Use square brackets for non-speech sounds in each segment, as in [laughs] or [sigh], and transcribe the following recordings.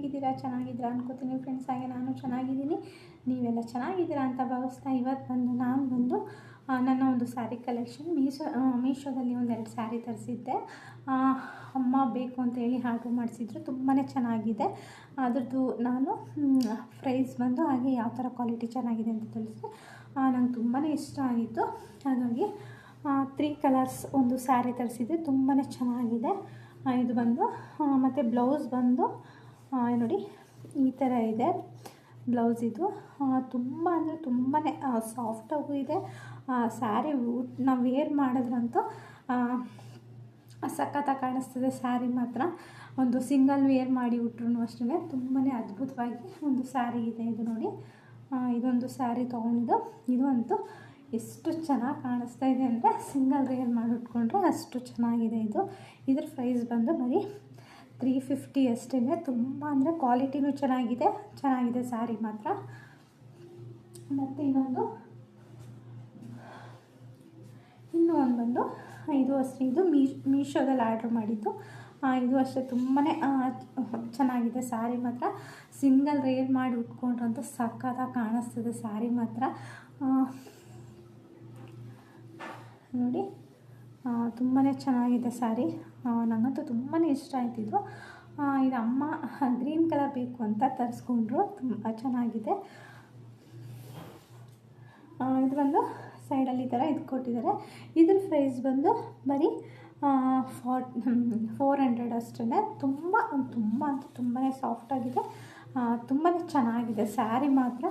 ಹೇಗಿದ್ದೀರಾ? ಚೆನ್ನಾಗಿದ್ದೀರಾ ಅನ್ಕೋತೀನಿ ಫ್ರೆಂಡ್ಸ್ ಹಾಗೆ ನಾನು ಚೆನ್ನಾಗಿದ್ದೀನಿ. ನೀವೆಲ್ಲ ಚೆನ್ನಾಗಿದ್ದೀರಾ ಅಂತ ಭಾವಿಸ್ತಾ ಇವತ್ತು ಬಂದು ನಾನು ಬಂದು ನನ್ನ ಒಂದು ಸ್ಯಾರಿ ಕಲೆಕ್ಷನ್ ಮೀಶೋ ಮೀಶೋದಲ್ಲಿ ಒಂದೆರಡು ಸ್ಯಾರಿ ತರಿಸಿದ್ದೆ. ಅಮ್ಮ ಬೇಕು ಅಂತ ಹೇಳಿ ಆರ್ಡ್ರ್ ಮಾಡಿಸಿದ್ರು. ತುಂಬಾ ಚೆನ್ನಾಗಿದೆ. ಅದರದ್ದು ನಾನು ಪ್ರೈಸ್ ಬಂದು ಹಾಗೆ ಯಾವ ಥರ ಕ್ವಾಲಿಟಿ ಚೆನ್ನಾಗಿದೆ ಅಂತ ತಿಳಿಸಿದೆ ನಂಗೆ ತುಂಬಾ ಇಷ್ಟ ಆಗಿತ್ತು. ಹಾಗಾಗಿ ತ್ರೀ ಕಲರ್ಸ್ ಒಂದು ಸ್ಯಾರಿ ತರಿಸಿದ್ದೆ. ತುಂಬಾ ಚೆನ್ನಾಗಿದೆ. ಇದು ಬಂದು ಮತ್ತು ಬ್ಲೌಸ್ ಬಂದು ನೋಡಿ, ಈ ಥರ ಇದೆ. ಬ್ಲೌಸ್ ಇದು. ತುಂಬ ಅಂದರೆ ತುಂಬಾ ಸಾಫ್ಟಾಗೂ ಇದೆ. ಸ್ಯಾರಿ ನಾವು ವೇರ್ ಮಾಡಿದ್ರಂತೂ ಸಖತ್ತಾಗಿ ಕಾಣಿಸ್ತದೆ. ಸ್ಯಾರಿ ಮಾತ್ರ. ಒಂದು ಸಿಂಗಲ್ ವೇರ್ ಮಾಡಿ ಉಟ್ರು ಅಷ್ಟೇ ತುಂಬಾ ಅದ್ಭುತವಾಗಿ ಒಂದು ಸ್ಯಾರಿ ಇದೆ ಇದು ನೋಡಿ. ಇದೊಂದು ಸ್ಯಾರಿ ತೊಗೊಂಡಿದ್ದು. ಇದು ಅಂತೂ ಎಷ್ಟು ಚೆನ್ನಾಗಿ ಕಾಣಿಸ್ತಾ ಇದೆ ಅಂದರೆ ಸಿಂಗಲ್ ವೇರ್ ಮಾಡಿ ಉಟ್ಕೊಂಡ್ರೆ ಅಷ್ಟು ಚೆನ್ನಾಗಿದೆ ಇದು. ಇದ್ರ ಪ್ರೈಸ್ ಬಂದು ಬರೀ ತ್ರೀ ಫಿಫ್ಟಿ ಅಷ್ಟೇ ತುಂಬ ಅಂದರೆ ಕ್ವಾಲಿಟಿನೂ ಚೆನ್ನಾಗಿದೆ. ಚೆನ್ನಾಗಿದೆ ಸ್ಯಾರಿ ಮಾತ್ರ. ಮತ್ತು ಇನ್ನೊಂದು. ಇನ್ನೂ ಒಂದು ಬಂದು ಇದು ಅಷ್ಟೇ. ಇದು ಮೀ, ಮೀಶೋದಲ್ಲಿ ಆರ್ಡ್ರ್ ಮಾಡಿದ್ದು. ಇದು ಅಷ್ಟೇ. ತುಂಬಾ ಚೆನ್ನಾಗಿದೆ ಸ್ಯಾರಿ ಮಾತ್ರ. ಸಿಂಗಲ್ ರೇರ್ ಮಾಡಿ ಉಟ್ಕೊಂಡ್ರಂತೂ ಸಖತ್ತಾಗಿ ಕಾಣಿಸ್ತದೆ ಸ್ಯಾರಿ ಮಾತ್ರ. ನೋಡಿ. ತುಂಬಾ ಚೆನ್ನಾಗಿದೆ ಸ್ಯಾರಿ. ನನಗಂತೂ ತುಂಬಾ ಇಷ್ಟ ಆಯ್ತಿದ್ರು ಇದು ಅಮ್ಮ ಗ್ರೀನ್ ಕಲರ್ ಬೇಕು ಅಂತ ತರಿಸ್ಕೊಂಡ್ರು. ತುಂಬ ಚೆನ್ನಾಗಿದೆ. ಇದು ಬಂದು ಸೈಡಲ್ಲಿ ಈ ಥರ ಇದು ಕೊಟ್ಟಿದ್ದಾರೆ. ಇದ್ರ ಪ್ರೈಸ್ ಬಂದು ಬರೀ ಫಾರ್, ಫೋರ್ ಹಂಡ್ರೆಡ್ ಅಷ್ಟೇ ತುಂಬ ತುಂಬ ಅಂತ ತುಂಬಾ ಸಾಫ್ಟಾಗಿದೆ ತುಂಬಾ ಚೆನ್ನಾಗಿದೆ ಸ್ಯಾರಿ ಮಾತ್ರ.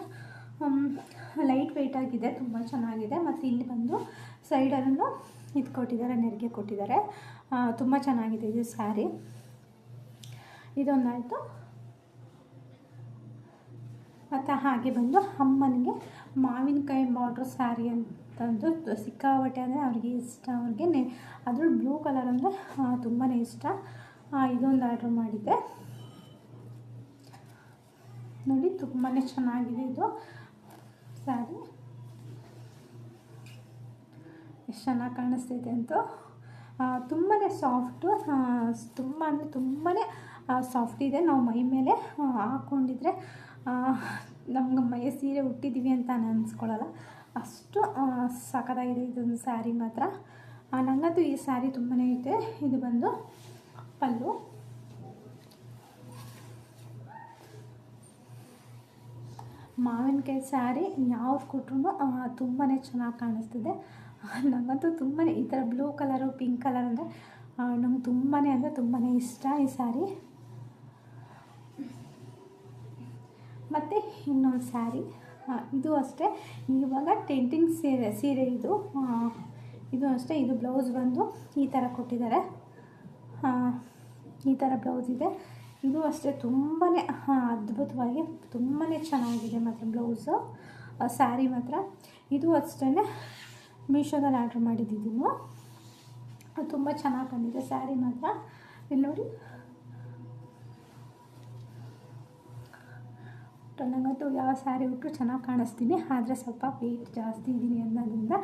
ಲೈಟ್ ವೆಯ್ಟಾಗಿದೆ ತುಂಬ ಚೆನ್ನಾಗಿದೆ. ಮತ್ತು ಇಲ್ಲಿ ಬಂದು ಸೈಡಲ್ಲೂ ಇದು ಕೊಟ್ಟಿದ್ದಾರೆ, ನೆರಿಗೆ ಕೊಟ್ಟಿದ್ದಾರೆ. ತುಂಬ ಚೆನ್ನಾಗಿದೆ ಇದು ಸ್ಯಾರಿ. ಇದೊಂದಾಯಿತು. ಮತ್ತು ಹಾಗೆ ಬಂದು ಅಮ್ಮನಿಗೆ ಮಾವಿನಕಾಯಿ ಬಾರ್ಡ್ರ್ ಸ್ಯಾರಿ ಅಂತಂದು ಸಿಕ್ಕಾಪಟ್ಟೆ ಅಂದರೆ ಅವ್ರಿಗೆ ಇಷ್ಟ. ಅವ್ರಿಗೆ ನೆ, ಅದ್ರಲ್ಲಿ ಬ್ಲೂ ಕಲರ್ ಅಂದರೆ ತುಂಬಾ ಇಷ್ಟ. ಇದೊಂದು ಆರ್ಡ್ರ್ ಮಾಡಿದ್ದೆ. ನೋಡಿ ತುಂಬಾ ಚೆನ್ನಾಗಿದೆ ಇದು ಸ್ಯಾರಿ. ಎಷ್ಟು ಚೆನ್ನಾಗಿ ಕಾಣಿಸ್ತೈತೆ ಅಂತೂ ತುಂಬಾ ಸಾಫ್ಟು ತುಂಬ ಅಂದರೆ ತುಂಬಾ ಸಾಫ್ಟ್ ಇದೆ. ನಾವು ಮೈ ಮೇಲೆ ಹಾಕ್ಕೊಂಡಿದ್ರೆ ನಮ್ಗೆ ಮೈ ಸೀರೆ ಹುಟ್ಟಿದ್ದೀವಿ ಅಂತ ಅನ್ಸ್ಕೊಳ್ಳಲ್ಲ ಅಷ್ಟು ಸಖತ್ತಾಗಿದೆ ಇದೊಂದು ಸ್ಯಾರಿ ಮಾತ್ರ. ನನಗಂತೂ ಈ ಸ್ಯಾರಿ ತುಂಬಾ ಇದೆ ಇದು ಬಂದು ಪಲ್ಲು. ಮಾವಿನಕಾಯಿ ಸ್ಯಾರಿ, ಯಾವ್ದು ಕೊಟ್ರು ತುಂಬಾ ಚೆನ್ನಾಗಿ ಕಾಣಿಸ್ತಿದೆ. [laughs] ನನಗಂತೂ ತುಂಬಾ ಈ ಥರ ಬ್ಲೂ ಕಲರು ಪಿಂಕ್ ಕಲರ್ ಅಂದರೆ ನಂಗೆ ತುಂಬಾ ಅಂದರೆ ತುಂಬಾ ಇಷ್ಟ ಈ ಸ್ಯಾರಿ ಮತ್ತು ಇನ್ನೊಂದು ಸ್ಯಾರಿ ಇದು ಅಷ್ಟೇ. ಇವಾಗ ಟೆಂಟಿಂಗ್ ಸೀರೆ ಸೀರೆ ಇದು. ಇದು ಅಷ್ಟೇ. ಇದು ಬ್ಲೌಸ್ ಬಂದು ಈ ಥರ ಕೊಟ್ಟಿದ್ದಾರೆ. ಈ ಥರ ಬ್ಲೌಸ್ ಇದೆ. ಇದು ಅಷ್ಟೇ ತುಂಬಾ ಅದ್ಭುತವಾಗಿ ತುಂಬಾ ಚೆನ್ನಾಗಿದೆ ಮತ್ತು ಬ್ಲೌಸು ಸ್ಯಾರಿ ಮಾತ್ರ. ಇದು ಅಷ್ಟೇ ಮೀಶೋದಲ್ಲಿ ಆರ್ಡ್ರ್ ಮಾಡಿದ್ದಿದ್ದು ಅದು ತುಂಬ ಚೆನ್ನಾಗಿ ಬಂದಿದೆ, ಸ್ಯಾರಿ ಮಾತ್ರ. ಇಲ್ಲಿ ನೋಡಿ. ನನಗಂತೂ ಯಾವ ಸ್ಯಾರಿ ಉಟ್ಟರು ಚೆನ್ನಾಗಿ ಕಾಣಿಸ್ತೀನಿ. ಆದರೆ ಸ್ವಲ್ಪ ವೆಯ್ಟ್ ಜಾಸ್ತಿ ಇದ್ದೀನಿ ಅನ್ನೋದ್ರಿಂದ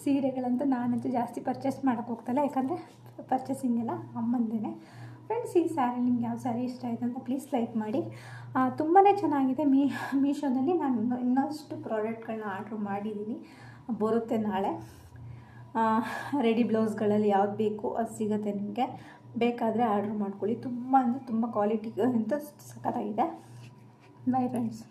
ಸೀರೆಗಳಂತೂ ನಾನಂತೂ ಜಾಸ್ತಿ ಪರ್ಚೇಸ್ ಮಾಡೋಕ್ಕೆ ಹೋಗ್ತಲ್ಲ. ಯಾಕಂದರೆ ಪರ್ಚೇಸಿಂಗ್ ಎಲ್ಲ ಅಮ್ಮಂದೇ ಫ್ರೆಂಡ್ಸ್ ಈ ಸ್ಯಾರಿ ನಿಮ್ಗೆ ಯಾವ ಸ್ಯಾರಿ ಇಷ್ಟ ಆಯಿತು ಅಂತ ಪ್ಲೀಸ್ ಲೈಕ್ ಮಾಡಿ. ತುಂಬಾ ಚೆನ್ನಾಗಿದೆ ಮೀ ಮೀಶೋದಲ್ಲಿ ನಾನು ಇನ್ನೂ ಇನ್ನಷ್ಟು ಪ್ರಾಡಕ್ಟ್ಗಳನ್ನ ಆರ್ಡ್ರ್ ಮಾಡಿದ್ದೀನಿ ಬರುತ್ತೆ ನಾಳೆ. ರೆಡಿ ಬ್ಲೌಸ್ಗಳಲ್ಲಿ ಯಾವ್ದು ಬೇಕು ಅದು ಸಿಗುತ್ತೆ ನಿಮಗೆ. ಬೇಕಾದರೆ ಆರ್ಡ್ರ್ ಮಾಡ್ಕೊಳ್ಳಿ. ತುಂಬ ಅಂದರೆ ತುಂಬ ಕ್ವಾಲಿಟಿ ಅಂತ ಸಖತ್ತಾಗಿದೆ. By friends